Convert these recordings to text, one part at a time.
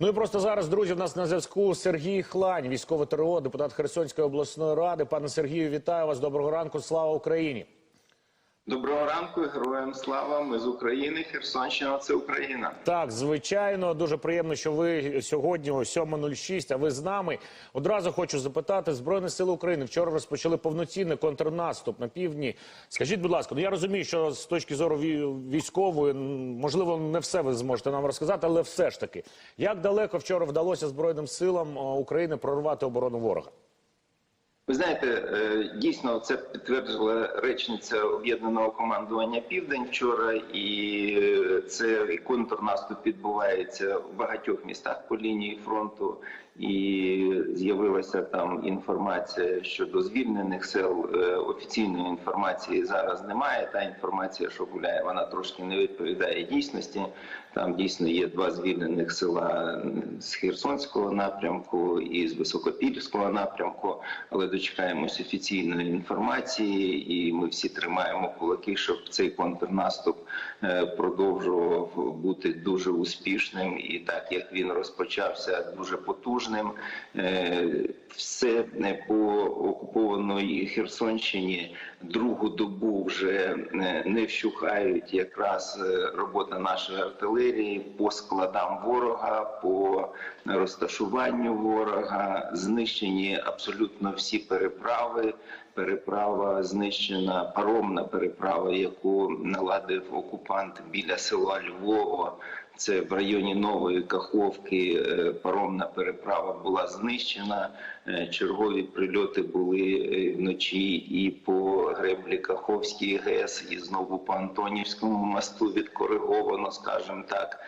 Ну і просто зараз, друзі, в нас на зв'язку Сергій Хлань, військовий ТРО, депутат Херсонської обласної ради. Пане Сергію, вітаю вас. Доброго ранку. Слава Україні. Доброго ранку, героям слава. Ми з України. Херсонщина це Україна. Так, звичайно, дуже приємно, що ви сьогодні о 7.06, а ви з нами. Одразу хочу запитати Збройні сили України. Вчора розпочали повноцінний контрнаступ на півдні. Скажіть, будь ласка, ну я розумію, що з точки зору військової, можливо, не все ви зможете нам розказати, але все ж таки, як далеко вчора вдалося Збройним силам України прорвати оборону ворога? Ви знаєте, е, дійсно це підтвердила речниця об'єднаного командування Південь вчора, і е, це контрнаступ відбувається в багатьох містах по лінії фронту. І з'явилася там інформація щодо звільнених сел. Е, Офіційної інформації зараз немає. Та інформація, що гуляє, вона трошки не відповідає дійсності. Там дійсно є два звільнених села з Херсонського напрямку і з Високопільського напрямку, але дочекаємось офіційної інформації, і ми всі тримаємо кулаки, щоб цей контрнаступ е, продовжував бути дуже успішним, і так як він розпочався, дуже потужним. Е, Все по окупованій Херсонщині. Другу добу вже е, не вщухають якраз робота нашої артилерії по складам ворога, по розташуванню ворога, знищені абсолютно всі переправи. Переправа знищена, паромна переправа, яку наладив окупант біля села Львова. Це в районі Нової Каховки. е, Паромна переправа була знищена. Е, Чергові прильоти були е, вночі і по греблі Каховській ГЕС, і знову по Антонівському мосту відкориговано, скажімо так,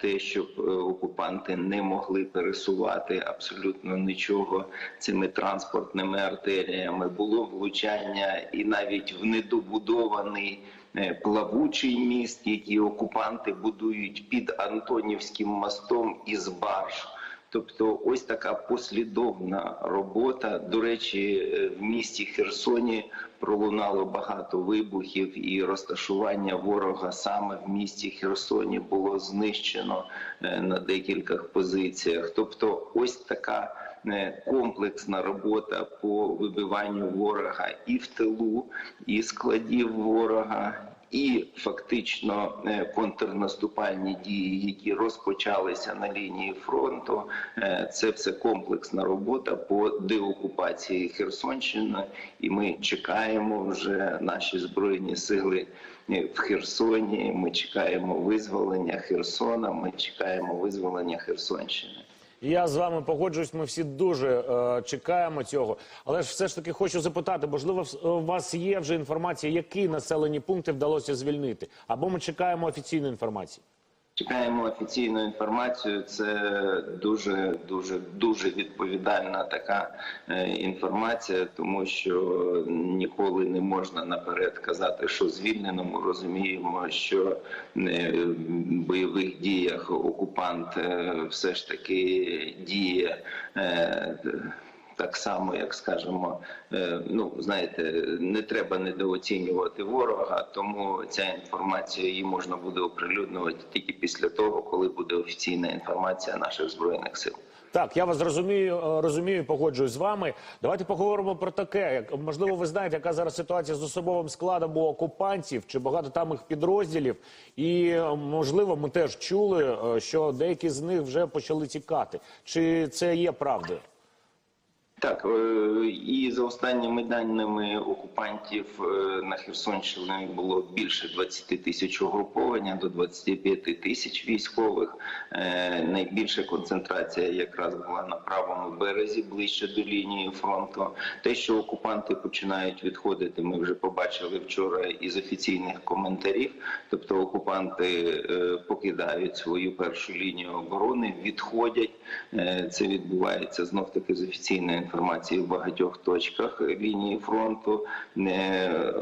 те, щоб окупанти не могли пересувати абсолютно нічого цими транспортними артеріями. Було влучання і навіть в недобудований е, плавучий міст, який окупанти будують під Антонівським мостом із барж. Тобто, ось така послідовна робота. До речі, е, в місті Херсоні пролунало багато вибухів, і розташування ворога саме в місті Херсоні було знищено е, на декількох позиціях. Тобто, ось така комплексна робота по вибиванню ворога і в тилу, і складів ворога. І фактично е, контрнаступальні дії, які розпочалися на лінії фронту, е, це все комплексна робота по деокупації Херсонщини, і ми чекаємо вже наші збройні сили е, в Херсоні. Ми чекаємо визволення Херсона. Ми чекаємо визволення Херсонщини. Я з вами погоджуюсь. Ми всі дуже е, чекаємо цього. Але ж все ж таки хочу запитати: можливо, у вас є вже інформація, які населені пункти вдалося звільнити, або ми чекаємо офіційної інформації. Чекаємо офіційну інформацію. Це дуже дуже дуже відповідальна така е, інформація, тому що ніколи не можна наперед казати, що звільнено. Ми розуміємо, що е, в бойових діях окупант е, все ж таки діє. Так само, як скажемо, е, ну знаєте, не треба недооцінювати ворога, тому ця інформація її можна буде оприлюднювати тільки після того, коли буде офіційна інформація наших збройних сил. Так, я вас розумію, е, розумію, погоджуюсь з вами. Давайте поговоримо про таке. Як можливо, ви знаєте, яка зараз ситуація з особовим складом у окупантів чи багато там їх підрозділів, і е, можливо, ми теж чули, що деякі з них вже почали тікати. Чи це є правдою? Так, е, і за останніми даними окупантів е, на Херсонщині було більше 20 тисяч угруповання до 25 тисяч військових. Е, Найбільша концентрація якраз була на правому березі, ближче до лінії фронту. Те, що окупанти починають відходити, ми вже побачили вчора із офіційних коментарів. Тобто окупанти покидають свою першу лінію оборони, відходять. Це відбувається знов таки з офіційної інформації в багатьох точках лінії фронту. Е,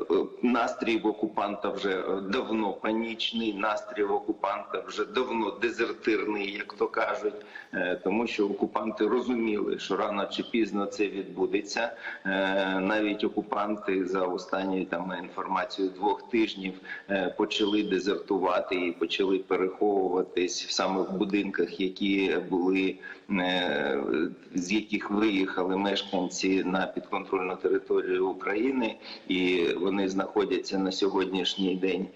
Настрій в окупанта вже давно панічний, настрій в окупанта вже давно дезертирний, як то кажуть, Е, тому що окупанти розуміли, що рано чи пізно це відбудеться. Е, Навіть окупанти за останню там інформацію двох тижнів е, почали дезертувати і почали переховуватись саме в будинках, які були е, з яких виїхали мешканці на підконтрольну територію України, і вони знаходяться на сьогоднішній день е,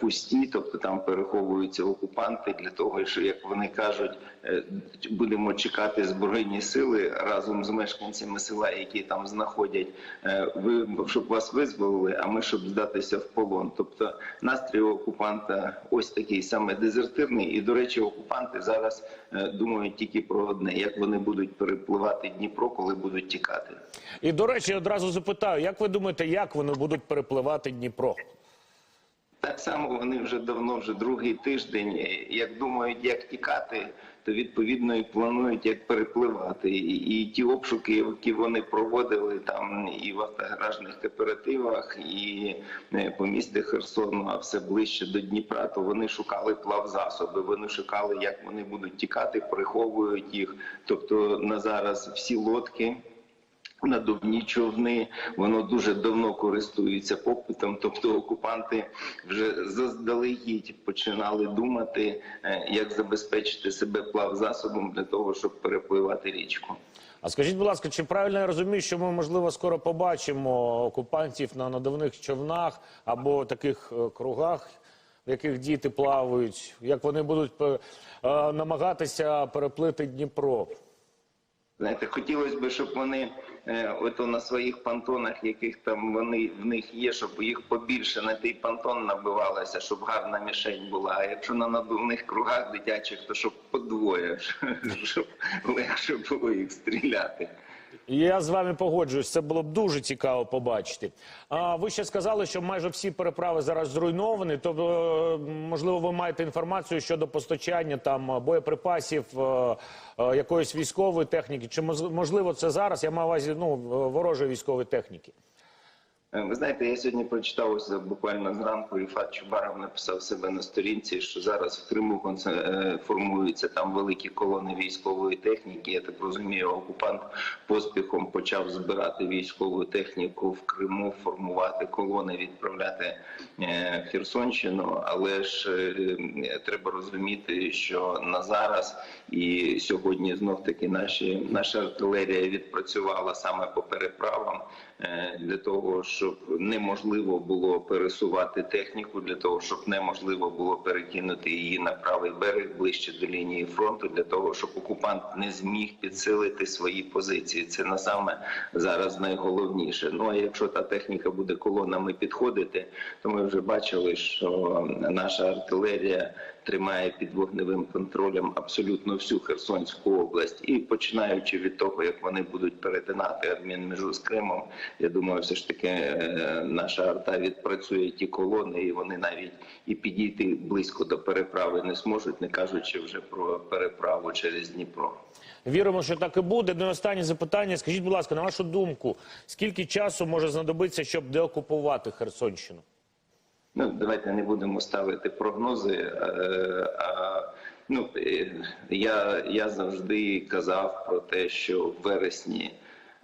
пусті, тобто там переховуються окупанти для того, що як вони кажуть, е, будемо чекати збройні сили разом з мешканцями села, які там знаходять, е, ви щоб вас визволили, а ми щоб здатися в полон. Тобто настрій окупанта ось такий саме дезертирний. І до речі, окупанти зараз е, думають тільки про одне: як вони будуть перепливати Дніпро, коли будуть тікати. І до речі, одразу запитаю, як ви думаєте, як вони будуть перепливати Дніпро? Так само вони вже давно, вже другий тиждень, е, як думають, як тікати, то відповідно і планують, як перепливати. І, і ті обшуки, які вони проводили там і в автогаражних кооперативах, і е, по місті Херсону, а все ближче до Дніпра, то вони шукали плавзасоби. Вони шукали, як вони будуть тікати, приховують їх. Тобто на зараз всі лодки надувні човни, воно дуже давно користується попитом. Тобто окупанти вже заздалегідь починали думати, е, як забезпечити себе плавзасобом для того, щоб перепливати річку. А скажіть, будь ласка, чи правильно я розумію, що ми можливо скоро побачимо окупантів на надувних човнах або таких е, кругах, в яких діти плавають, як вони будуть е, намагатися переплити Дніпро? Знаєте, хотілося б, щоб вони ото на своїх понтонах, яких там вони в них є, щоб їх побільше на той понтон набивалося, щоб гарна мішень була. А якщо на надувних кругах дитячих, то щоб подвоє, щоб легше було їх стріляти. Я з вами погоджуюсь. Це було б дуже цікаво побачити. А ви ще сказали, що майже всі переправи зараз зруйновані. Тобто, можливо, ви маєте інформацію щодо постачання там боєприпасів, е, е, якоїсь військової техніки. Чи можливо це зараз? Я маю увазі ну ворожої військової техніки. Е, Ви знаєте, я сьогодні прочитав ось буквально зранку, і Фат Чубаров написав себе на сторінці, що зараз в Криму е, формуються там великі колони військової техніки. Я так розумію, окупант поспіхом почав збирати військову техніку в Криму, формувати колони, відправляти е, в Херсонщину. Але ж е, треба розуміти, що на зараз і сьогодні знов таки наші наша артилерія відпрацювала саме по переправам е, для того, щоб неможливо було пересувати техніку, для того, щоб неможливо було перекинути її на правий берег ближче до лінії фронту, для того, щоб окупант не зміг підсилити свої позиції. Це на саме зараз найголовніше. Ну а якщо та техніка буде колонами підходити, то ми вже бачили, що наша артилерія тримає під вогневим контролем абсолютно всю Херсонську область, і починаючи від того, як вони будуть перетинати адмінмежу з Кримом, я думаю, все ж таки е, наша арта відпрацює ті колони, і вони навіть і підійти близько до переправи не зможуть, не кажучи вже про переправу через Дніпро. Віримо, що так і буде. Ну останнє запитання. Скажіть, будь ласка, на вашу думку, скільки часу може знадобитися, щоб деокупувати Херсонщину? Ну, давайте не будемо ставити прогнози. е, А, ну, е, я, я завжди казав про те, що в вересні,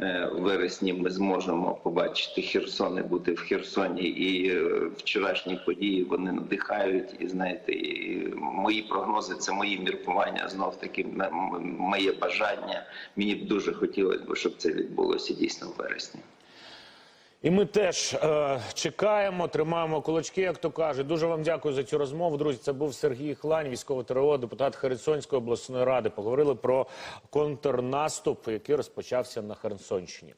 е, в вересні ми зможемо побачити Херсон і бути в Херсоні. І вчорашні події вони надихають. І знаєте, і мої прогнози це мої міркування. Знов таки моє бажання. Мені б дуже хотілося щоб це відбулося дійсно в вересні. І ми теж е, чекаємо, тримаємо кулачки, як то кажуть. Дуже вам дякую за цю розмову. Друзі, це був Сергій Хлань, військовий ТРО, депутат Херсонської обласної ради. Поговорили про контрнаступ, який розпочався на Херсонщині.